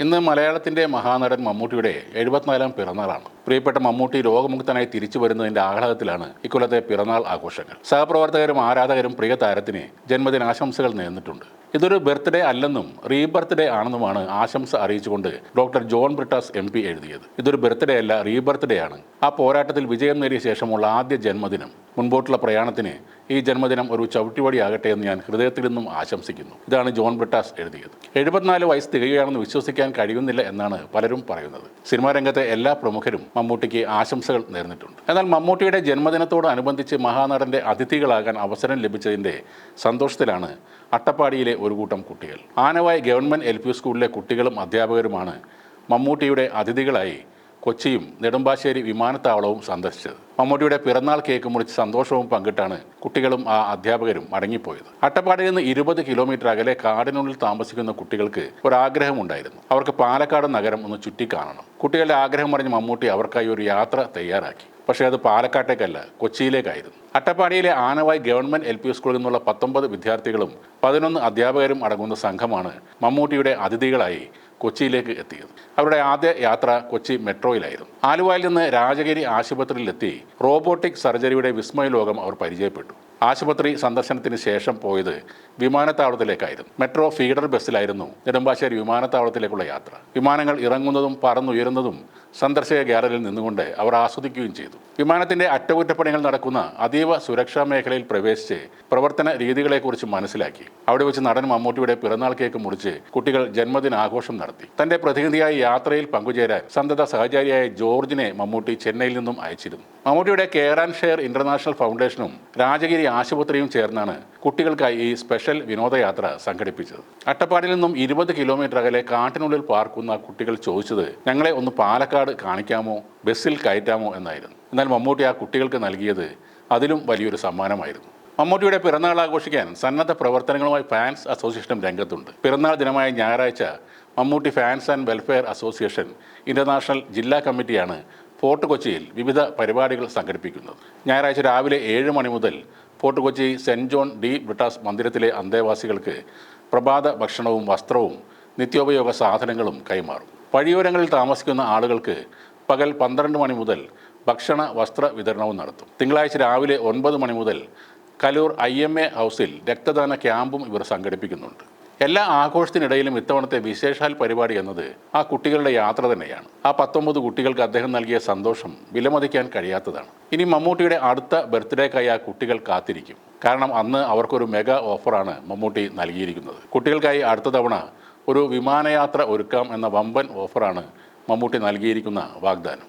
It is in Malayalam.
ഇന്ന് മലയാളത്തിന്റെ മഹാനടൻ മമ്മൂട്ടിയുടെ എഴുപത്തിനാലാം പിറന്നാളാണ്. പ്രിയപ്പെട്ട മമ്മൂട്ടി രോഗമുക്തനായി തിരിച്ചു വരുന്നതിന്റെ ആഹ്ലാദത്തിലാണ് ഇക്കൊല്ലത്തെ പിറന്നാൾ ആഘോഷങ്ങൾ. സഹപ്രവർത്തകരും ആരാധകരും പ്രിയ താരത്തിന് ജന്മദിനാശംസകൾ നേർന്നിട്ടുണ്ട്. ഇതൊരു ബർത്ത്ഡേ അല്ലെന്നും റീബർത്ത്ഡേ ആണെന്നുമാണ് ആശംസ അറിയിച്ചുകൊണ്ട് doctor John Brittas M P എഴുതിയത്. ഇതൊരു ബർത്ത്ഡേ അല്ല റീബർത്ത്ഡേ ആണ്. ആ പോരാട്ടത്തിൽ വിജയം നേടിയ ശേഷമുള്ള ആദ്യ ജന്മദിനം. മുൻപോട്ടുള്ള പ്രയാണത്തിന് ഈ ജന്മദിനം ഒരു ചവിട്ടിവടിയാകട്ടെ എന്ന് ഞാൻ ഹൃദയത്തിൽ നിന്നും ആശംസിക്കുന്നു. ഇതാണ് ജോൺ ബ്രിട്ടാസ് എഴുതിയത്. എഴുപത്തിനാല് വയസ്സ് തികയുകയാണെന്ന് വിശ്വസിക്കാൻ കഴിയുന്നില്ല എന്നാണ് പലരും പറയുന്നത്. സിനിമാ രംഗത്തെ എല്ലാ പ്രമുഖരും മമ്മൂട്ടിക്ക് ആശംസകൾ നേർന്നിട്ടുണ്ട്. എന്നാൽ മമ്മൂട്ടിയുടെ ജന്മദിനത്തോടനുബന്ധിച്ച് മഹാനടന്റെ അതിഥികളാകാൻ അവസരം ലഭിച്ചതിന്റെ സന്തോഷത്തിലാണ് അട്ടപ്പാടിയിലെ ഒരു കൂട്ടം കുട്ടികൾ. ആനവായ് ഗവൺമെന്റ് എൽ സ്കൂളിലെ കുട്ടികളും അധ്യാപകരുമാണ് മമ്മൂട്ടിയുടെ അതിഥികളായി കൊച്ചിയും നെടുമ്പാശ്ശേരി വിമാനത്താവളവും സന്ദർശിച്ചത്. മമ്മൂട്ടിയുടെ പിറന്നാൾ കേക്ക് മുറിച്ച് സന്തോഷവും പങ്കിട്ടാണ് കുട്ടികളും ആ അധ്യാപകരും മടങ്ങിപ്പോയത്. അട്ടപ്പാടിയിൽ നിന്ന് ഇരുപത് കിലോമീറ്റർ അകലെ കാടിനുള്ളിൽ താമസിക്കുന്ന കുട്ടികൾക്ക് ഒരാഗ്രഹമുണ്ടായിരുന്നു. അവർക്ക് പാലക്കാട് നഗരം ഒന്ന് ചുറ്റിക്കാണണം. കുട്ടികളുടെ ആഗ്രഹം പറഞ്ഞ് മമ്മൂട്ടി അവർക്കായി ഒരു യാത്ര തയ്യാറാക്കി. പക്ഷേ അത് പാലക്കാട്ടേക്കല്ല കൊച്ചിയിലേക്കായിരുന്നു. അട്ടപ്പാടിയിലെ ആനവായ് ഗവൺമെന്റ് എൽ പി സ്കൂളിൽ നിന്നുള്ള പത്തൊമ്പത് വിദ്യാർത്ഥികളും പതിനൊന്ന് അധ്യാപകരും അടങ്ങുന്ന സംഘമാണ് മമ്മൂട്ടിയുടെ അതിഥികളായി കൊച്ചിയിലേക്ക് എത്തിയത്. അവരുടെ ആദ്യ യാത്ര കൊച്ചി മെട്രോയിലായിരുന്നു. ആലുവയിൽ നിന്ന് രാജഗിരി ആശുപത്രിയിലെത്തി റോബോട്ടിക് സർജറിയുടെ വിസ്മയ ലോകം അവർ പരിചയപ്പെട്ടു. ആശുപത്രി സന്ദർശനത്തിന് ശേഷം പോയത് വിമാനത്താവളത്തിലേക്കായിരുന്നു. മെട്രോ ഫീഡർ ബസ്സിലായിരുന്നു നെടുമ്പാശ്ശേരി വിമാനത്താവളത്തിലേക്കുള്ള യാത്ര. വിമാനങ്ങൾ ഇറങ്ങുന്നതും പറന്നുയരുന്നതും സന്ദർശക ഗ്യാലറിയിൽ നിന്നുകൊണ്ട് അവർ ആസ്വദിക്കുകയും ചെയ്തു. വിമാനത്തിന്റെ അറ്റകുറ്റപ്പണികൾ നടക്കുന്ന അതീവ സുരക്ഷാ മേഖലയിൽ പ്രവേശിച്ച് പ്രവർത്തന രീതികളെക്കുറിച്ച് മനസ്സിലാക്കി. അവിടെ വെച്ച് നടൻ മമ്മൂട്ടിയുടെ പിറന്നാൾ കേക്ക് മുറിച്ച് കുട്ടികൾ ജന്മദിനാഘോഷം നടത്തി. തന്റെ പ്രതിനിധിയായി യാത്രയിൽ പങ്കുചേരാൻ സന്തത സഹചാരിയായ ജോർജിനെ മമ്മൂട്ടി ചെന്നൈയിൽ നിന്നും അയച്ചിരുന്നു. മമ്മൂട്ടിയുടെ കെയർ ആൻഡ് ഷെയർ ഇന്റർനാഷണൽ ഫൗണ്ടേഷനും രാജഗിരി ആശുപത്രിയും ചേർന്നാണ് കുട്ടികൾക്കായി ഈ സ്പെഷ്യൽ വിനോദയാത്ര സംഘടിപ്പിച്ചത്. അട്ടപ്പാടിയിൽ നിന്നും ഇരുപത് കിലോമീറ്റർ അകലെ കാട്ടിനുള്ളിൽ പാർക്കുന്ന കുട്ടികൾ ചോദിച്ചത് ഞങ്ങളെ ഒന്ന് പാലക്കാട് കാണിക്കാമോ? ബസ്സിൽ കയറ്റാമോ? എന്നായിരുന്നു. എന്നാൽ മമ്മൂട്ടി ആ കുട്ടികൾക്ക് നൽകിയത് അതിലും വലിയൊരു സമ്മാനമായിരുന്നു. മമ്മൂട്ടിയുടെ പിറന്നാൾ ആഘോഷിക്കാൻ സന്നദ്ധ പ്രവർത്തനങ്ങളുമായി ഫാൻസ് അസോസിയേഷനും രംഗത്തുണ്ട്. പിറന്നാൾ ദിനമായ ഞായറാഴ്ച Mammootty fans and welfare association international ജില്ലാ കമ്മിറ്റിയാണ് ഫോർട്ട് കൊച്ചിയിൽ വിവിധ പരിപാടികൾ സംഘടിപ്പിക്കുന്നത്. ഞായറാഴ്ച രാവിലെ ഏഴ് മണി മുതൽ Fort Kochi Saint John de Brittas മന്ദിരത്തിലെ അന്തേവാസികൾക്ക് പ്രഭാത ഭക്ഷണവും വസ്ത്രവും നിത്യോപയോഗ സാധനങ്ങളും കൈമാറും. വഴിയോരങ്ങളിൽ താമസിക്കുന്ന ആളുകൾക്ക് പകൽ പന്ത്രണ്ട് മണി മുതൽ ഭക്ഷണ വസ്ത്ര വിതരണവും നടത്തും. തിങ്കളാഴ്ച രാവിലെ ഒൻപത് മണി മുതൽ കലൂർ ഐ എം എ ഹൗസിൽ രക്തദാന ക്യാമ്പും ഇവർ സംഘടിപ്പിക്കുന്നുണ്ട്. എല്ലാ ആഘോഷത്തിനിടയിലും ഇത്തവണത്തെ വിശേഷാൽ പരിപാടി എന്നത് ആ കുട്ടികളുടെ യാത്ര തന്നെയാണ്. ആ പത്തൊമ്പത് കുട്ടികൾക്ക് അദ്ദേഹം നൽകിയ സന്തോഷം വിലമതിക്കാൻ കഴിയാത്തതാണ്. ഇനി മമ്മൂട്ടിയുടെ അടുത്ത ബർത്ത്ഡേക്കായി ആ കുട്ടികൾ കാത്തിരിക്കും. കാരണം അന്ന് അവർക്കൊരു മെഗാ ഓഫറാണ് മമ്മൂട്ടി നൽകിയിരിക്കുന്നത്. കുട്ടികൾക്കായി അടുത്ത തവണ ഒരു വിമാനയാത്ര ഒരുക്കാം എന്ന വമ്പൻ ഓഫറാണ് മമ്മൂട്ടി നൽകിയിരിക്കുന്ന വാഗ്ദാനം.